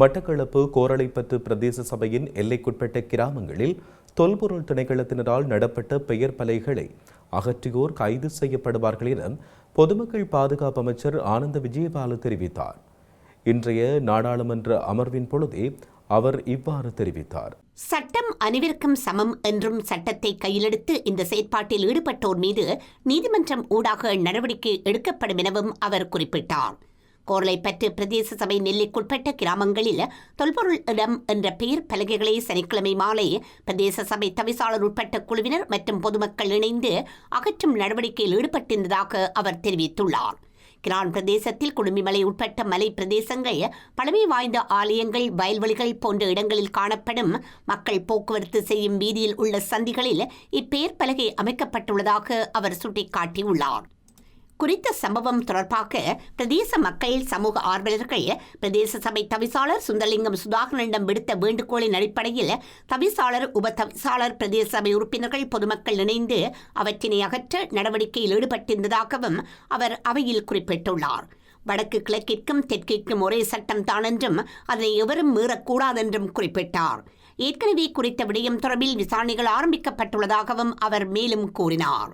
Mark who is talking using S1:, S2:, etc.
S1: மட்டக்களப்பு கோரளைப்பத்து பிரதேச சபையின் எல்லைக்குட்பட்ட கிராமங்களில் தொல்பொருள் திணைக்களத்தினரால் நடப்பட்ட பெயர் பலைகளை அகற்றியோர் கைது செய்யப்படுவார்கள் என பொதுமக்கள் பாதுகாப்பு அமைச்சர் ஆனந்த விஜயபால தெரிவித்தார். இன்றைய நாடாளுமன்ற அமர்வின் பொழுதே அவர் இவ்வாறு தெரிவித்தார்.
S2: சட்டம் அனைவருக்கும் சமம் என்றும் சட்டத்தை கையிலெடுத்து இந்த செயற்பாட்டில் ஈடுபட்டோர் மீது நீதிமன்றம் ஊடாக நடவடிக்கை எடுக்கப்படும் எனவும் அவர் குறிப்பிட்டார். கோர்லைப்பற்று பிரதேச சபை நெல்லைக்குட்பட்ட கிராமங்களில் தொல்பொருள் இடம் என்ற பெயர் பலகைகளை சனிக்கிழமை மாலை பிரதேச சபை தவிசாளர் உட்பட்ட குழுவினர் மற்றும் பொதுமக்கள் இணைந்து அகற்றும் நடவடிக்கையில் ஈடுபட்டிருந்ததாக அவர் தெரிவித்துள்ளார். கிரான் பிரதேசத்தில் குடும்பிமலை உட்பட்ட மலை பிரதேசங்கள் பழமை வாய்ந்த ஆலயங்கள் வயல்வெளிகள் போன்ற இடங்களில் காணப்படும். மக்கள் போக்குவரத்து செய்யும் வீதியில் உள்ள சந்திகளில் இப்பெயர் பலகை அமைக்கப்பட்டுள்ளதாக அவர் சுட்டிக்காட்டியுள்ளார். குறித்த சம்பவம் தொடர்பாக பிரதேச மக்கள் சமூக ஆர்வலர்கள் பிரதேச சபை தவிசாளர் சுந்தரலிங்கம் சுதாகரனிடம் விடுத்த வேண்டுகோளின் அடிப்படையில் தவிசாளர் உப தவிசாளர் பிரதேச சபை உறுப்பினர்கள் பொதுமக்கள் இணைந்து அவற்றினை அகற்ற நடவடிக்கையில் ஈடுபட்டிருந்ததாகவும் அவர் அவையில் குறிப்பிட்டுள்ளார். வடக்கு கிழக்கிற்கும் தெற்கிற்கும் ஒரே சட்டம் தான் என்றும் அதனை எவரும் மீறக்கூடாதென்றும் குறிப்பிட்டார். ஏற்கனவே குறித்த விடயம் தொடர்பில் விசாரணைகள் ஆரம்பிக்கப்பட்டுள்ளதாகவும் அவர் மேலும் கூறினார்.